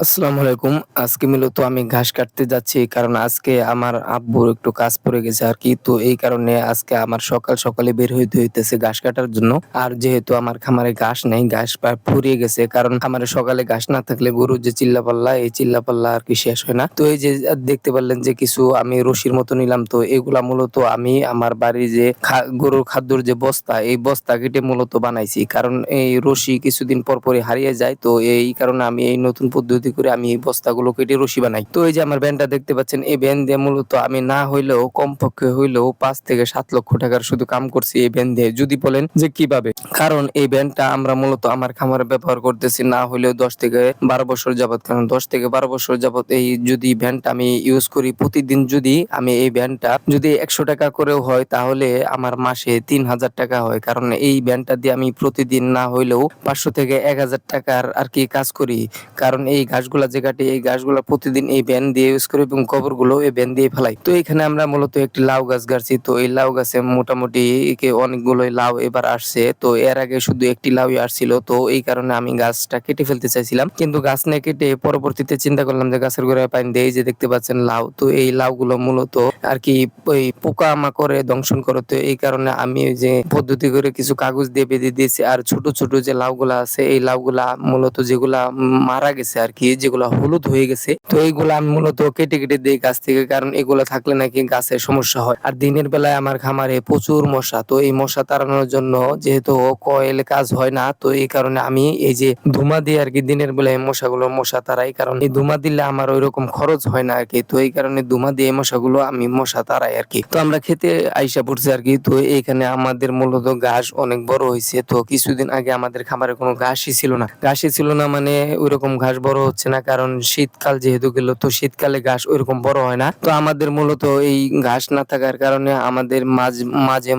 আসসালামু আলাইকুম। আজকে মূলত আমি ঘাস কাটতে যাচ্ছি। কারণ আজকে আমার আব্বুর একটু কাজ পড়ে গেছে আরকি। তো এই কারণে আজকে আমার সকাল সকালে বের হইতে হইতেছে ঘাস কাটার জন্য। আর যেহেতু আমার খামারে ঘাস নেই, ঘাস প্রায় ফুরিয়ে গেছে। কারণ খামারে সকালে ঘাস না থাকলে গরুর যে চিল্লাপাল্লা, এই চিল্লাপাল্লা আরকি শেষ হয় না। তো এই যে দেখতে পারলেন যে কিছু আমি রশির মতো নিলাম। তো এগুলা মূলত আমি আমার বাড়ির যে গরুর খাদ্যর যে বস্তা, এই বস্তা কেটে মূলত বানাইছি। কারণ এই রশি কিছুদিন পর পরই হারিয়ে যায়। তো এই কারণে আমি এই নতুন পদ্ধতি করে আমি এই বস্তাগুলো কেটে রশি বানাই। তো এই যে আমার ভ্যানটা দেখতে পাচ্ছেন, এই ভ্যান দিয়ে মূলত আমি না হইলেও কমপক্ষে হইলেও পাঁচ থেকে সাত লক্ষ টাকার শুধু কাম করছি এই ভ্যান দিয়ে। যদি বলেন যে কীভাবে? কারণ এই ভ্যানটা আমরা মূলত আমার খামারে ব্যবহার করতেছি না হইলেও ১০ থেকে ১২ বছর যাবৎ। কারণ ১০ থেকে ১২ বছর যাবৎ এই যদি ভ্যানটা আমি ইউজ করি প্রতিদিন যদি আমি এই ভ্যানটা যদি ১০০ টাকা করেও হয় তাহলে আমার মাসে ৩০০০ টাকা হয়। কারণ এই ভ্যানটা দিয়ে আমি প্রতিদিন না হইলেও ৫০০ থেকে ১০০০ টাকার আর কি কাজ করি। কারণ এই ঘাসগুলা যে কাটি এই ঘাসগুলা প্রতিদিন এই ভ্যান দিয়ে ইউজ করি এবং গোবরগুলো এই ভ্যান দিয়ে ফেলাই। তো এখানে আমরা মূলত একটি লাউ গাছ গাড়ছি। তো এই লাউ গাছে মোটামুটি একে অনেকগুলোই লাউ এবার আসছে। তো এর আগে শুধু একটি লাউ আসছিল। তো এই কারণে আমি গাছটা কেটে ফেলতে চাইছিলাম। কিন্তু গাছ না কেটে পরবর্তীতে চিন্তা করলাম যে গাছের গোড়ায় পানি। এই যে দেখতে পাচ্ছেন লাউ। তো এই লাউগুলো মূলত আর কি ওই পোকামাকড়ে দংশন করে। তো এই কারণে আমি যে পদ্ধতি করে কিছু কাগজ দিয়ে বেঁধে দিয়েছি। আর ছোট, ছোট যে লাউগুলা আছে এই লাউগুলা মূলত যেগুলা মারা গেছে আরকি যেগুলা হলুদ হয়ে গেছে। তো এইগুলা আমি মূলত কেটে, কেটে দেই গাছ থেকে। কারণ এগুলা থাকলে নাকি গাছের সমস্যা হয়। আর দিনের বেলায় আমার খামারে প্রচুর মশা। তো এই মশা তাড়ানোর জন্য যেহেতু কয়েলে কাজ হয় না, তো এই কারণে আমি এই যে ধুমা দিয়ে আরকি দিনের বেলায় মশাগুলো মশা তাড়াই। কারণ এই ধুমা দিলে আমার ঐরকম খরচ হয় না আরকি। তো এই কারণে ধুমা দিয়ে মশাগুলো আমি মশা তাড়াই আরকি। তো আমরা খেতে আইসা পড়ছি আর কি তো এইখানে আমাদের মূলত ঘাস অনেক বড় হয়েছে তো কিছুদিন আগে আমাদের খামারে কোনো ঘাসই ছিল না। ঘাসই ছিল না মানে ঐরকম ঘাস বড় হচ্ছে না। কারণ শীতকাল যেহেতু গেল তো শীতকালে ঘাস ঐরকম বড় হয় না। তো আমাদের মূলত এই ঘাস না থাকার কারণে আমাদের মাঝ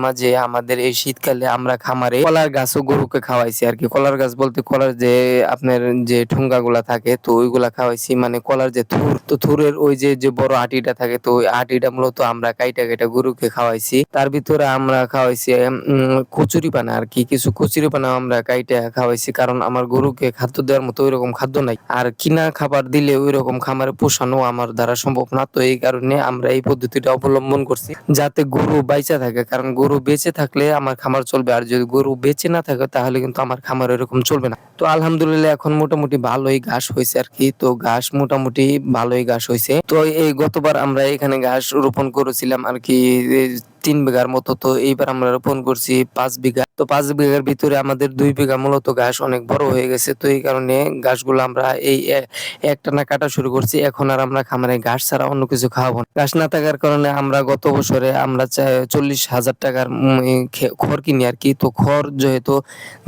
মাঝে, আমাদের এই শীতকালে আমরা খামারে কলার গাছও গরুকে খাওয়াইছি আর কি কলার গাছ বলতে কলার যে আপনার যে ঠুঙ্গাগুলা থাকে তো ওইগুলা খাওয়াইছি। মানে কলার যে থুর, তো থুরের ওই যে, যে বড় আটিটা থাকে তো ওই আটিটা মূলত আমরা কাইটা, কাইটা গরুকে খাওয়াইছি। তার ভিতরে আমরা খাওয়াইছি উম কচুরিপানা আরকি। কিছু কচুরিপানা আমরা কাইটা খাওয়াইছি। কারণ আমার গরুকে খাদ্য দেওয়ার মতো ঐরকম খাদ্য নাই। আর কিনা খাবার দিলে ঐরকম খামারে পোষানো আমার দ্বারা সম্ভব না। তো এই কারণে আমরা এই পদ্ধতিটা অবলম্বন করছি। যাতে গরু বাইচা থাকে। কারণ গরু বেঁচে থাকলে আমার খামার চলবে। আর যদি গরু বেঁচে না থাকে, তাহলে কিন্তু আমার খামার এরকম চলবে না। তো আলহামদুলিল্লাহ এখন মোটামুটি ভালোই ঘাস হইছে আরকি। তো ঘাস মোটামুটি ভালোই ঘাস হয়েছে তো এই গতবার আমরা এখানে ঘাস রোপণ করেছিলাম আরকি এ ৩ বিঘার মতো। তো এইবার আমরা রোপণ করছি পাঁচ বিঘা। তো পাঁচ বিঘার ভিতরে আমাদের দুই বিঘা মূলত ঘাস অনেক বড় হয়ে গেছে। তো এই কারণে ঘাসগুলো আমরা এই একটানা কাটা শুরু করছি। এখন আর আমরা খামারে ঘাস ছাড়া অন্য কিছু খাওয়াবো না। ঘাস না থাকার কারণে আমরা গত বছরে আমরা চল্লিশ হাজার টাকার খড় কিনি আর কি তো খড় যেহেতু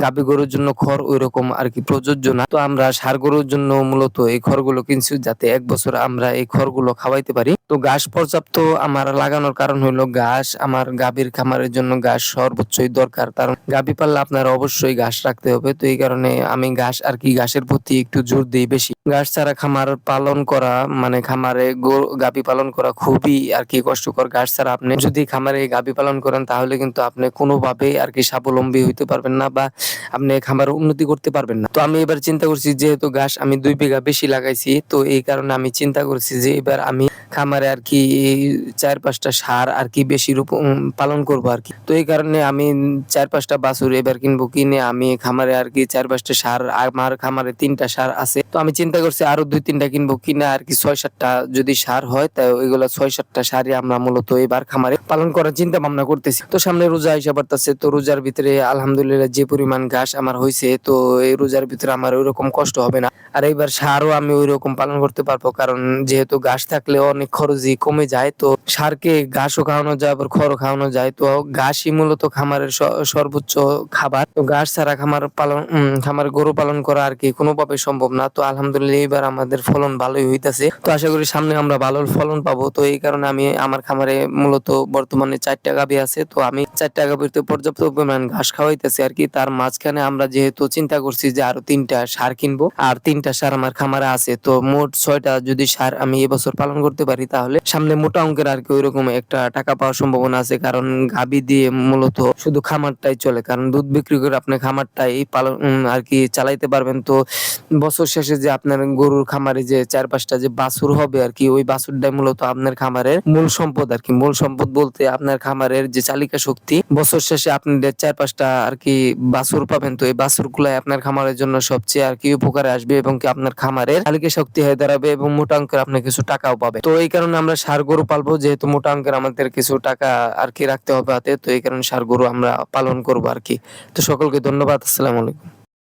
গাভী গরুর জন্য খড় ওই রকম আর কি প্রযোজ্য না। তো আমরা ষাঁড় গরুর জন্য মূলত এই খড়গুলো কিনছি যাতে এক বছর আমরা এই খড়গুলো খাওয়াইতে পারি। তো ঘাস পর্যাপ্ত আমার লাগানোর কারণ হইল ঘাস আমার গাভীর খামারের জন্য ঘাস সর্বোচ্চই দরকার। কারণ গাভী পাললে আপনার অবশ্যই ঘাস রাখতে হবে। তো এই কারণে আমি ঘাস আর কি ঘাসের প্রতি একটু জোর দিই বেশি। ঘাস ছাড়া খামার পালন করা মানে খামারে গরু পালন করা খুবই আরকি কষ্টকর। ঘাস ছাড়া আপনি যদি খামারে গাভী পালন করেন, তাহলে কিন্তু আপনি কোনোভাবেই আরকি স্বাবলম্বী হইতে পারবেন না বা আপনি খামারে উন্নতি করতে পারবেন না। তো আমি এবার চিন্তা করছি, যেহেতু ঘাস আমি ২ বিঘা বেশি লাগাইছি, তো এই কারণে আমি চিন্তা করছি যে এবার আমি খামারে আর কি চার পাঁচটা সার আর কি বেশি রূপ পালন করব আরকি। তো এই কারণে আমি ৪-৫ টা বাছুর এবার কিনবো। কিনে আমি খামারে আর কি চার পাঁচটা সার, আমার খামারে তিনটা সার আছে। তো আমি চিন্তা করছি আরও ২-৩ টা কিনবো। কিনে আরকি ৬-৭ টা যদি ষাঁড় হয়, তা ওইগুলা ৬-৭ টা ষাঁড়ই আমরা মূলত এবার খামারে পালন করার চিন্তা ভাবনা করতেছি। তো সামনে রোজা আইসা পড়তাছে। তো রোজার ভিতরে আলহামদুলিল্লাহ যে পরিমাণ ঘাস আমার হইছে, তো এই রোজার ভিতরে আমার ঐরকম কষ্ট হবে না। আর এইবার ষাঁড়ও আমি ঐরকম পালন করতে পারব। কারণ যেহেতু ঘাস থাকলে অনেক খরচই কমে যায়। তো সারকে ঘাসও খাওয়ানো যায়, আবার খড়ও খাওয়ানো যায়। তো ঘাসই মূলত খামারের সর্বোচ্চ খাবার। তো ঘাস ছাড়া খামার পালন খামারে গরু পালন করা আর কি কোনোভাবে সম্ভব না। তো আলহামদুলিল্লাহ এইবার আমাদের ফলন ভালোই হইতাছে। তো আশা করি সামনে আমরা ভালো ফলন পাবো। তো এই কারণে আমি আমার খামারে মূলত বর্তমানে ৪ টা গাভী আছে। তো আমি ৪ টা গাভীতে পর্যাপ্ত পরিমাণ ঘাস খাওয়াইতেছি আরকি। তার মাঝখানে আমরা যেহেতু চিন্তা করছি যে আরও ৩ টা ষাঁড় কিনবো। আর ৩ টা ষাঁড় আমার খামারে আছে। তো মোট ৬ টা যদি ষাঁড় আমি এবছর পালন করতে পারি, তাহলে সামনে মোটা অঙ্কের আর কি ওইরকম একটা টাকা পাওয়ার সম্ভাবনা আছে। কারণ গাভী দিয়ে মূলত শুধু খামারটাই চলে। কারণ দুধ বিক্রি করে আপনি খামারটাই পালন আর কি চালাইতে পারবেন। তো বছর শেষে যে আপনি আপনার গরুর খামারে যে চার পাঁচটা যে বাছুর হবে আর কি, ওই বাছুরটাই মূলত আপনার খামারের মূল সম্পদ আর কি। মূল সম্পদ বলতে আপনার খামারের যে চালিকা শক্তি, বছর শেষে আপনাদের চার পাঁচটা আর কি বাছুর পাবেন। তো এই বাছুর গুলাই আপনার খামারের জন্য সবচেয়ে আর কি উপকারে আসবে এবং কি আপনার খামারের চালিকা শক্তি হয়ে দাঁড়াবে এবং মোটা অঙ্কের আপনি কিছু টাকাও পাবে তো এই কারণে আমরা সার গরু পালবো, যেহেতু মোটা অঙ্কের আমাদের কিছু টাকা আর কি রাখতে হবে হাতে, তো এই কারণে সার গরু আমরা পালন করব আর কি। তো সকলকে ধন্যবাদ, আসসালামু আলাইকুম।